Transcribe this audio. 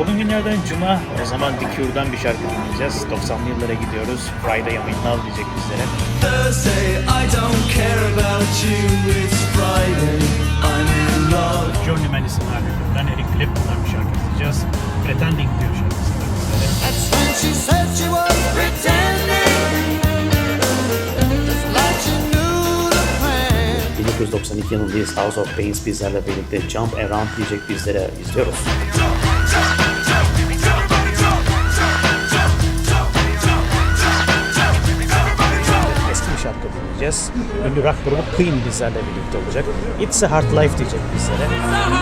Bugün günlerden cuma. O zaman The Cure'dan bir şarkı dinleyeceğiz. 90'lı yıllara gidiyoruz. Friday I'm in love diyecek bizlere. Thursday, I don't care about you. It's Friday, I'm in love. Johnny Madison albümünden Eric Clapton'dan bir şarkı dinleyeceğiz. Pretending diyor şarkısında bizlere. That's when she said she was pretending. Just like she knew the plan. 1992 yılındayız. House of Pains bizlerle birlikte Jump Around diyecek bizlere izliyoruz. Eski dinleyeceğiz. Ünlü rock grubu Queen bizlerle birlikte olacak. It's a Hard Life diyecek bizlere.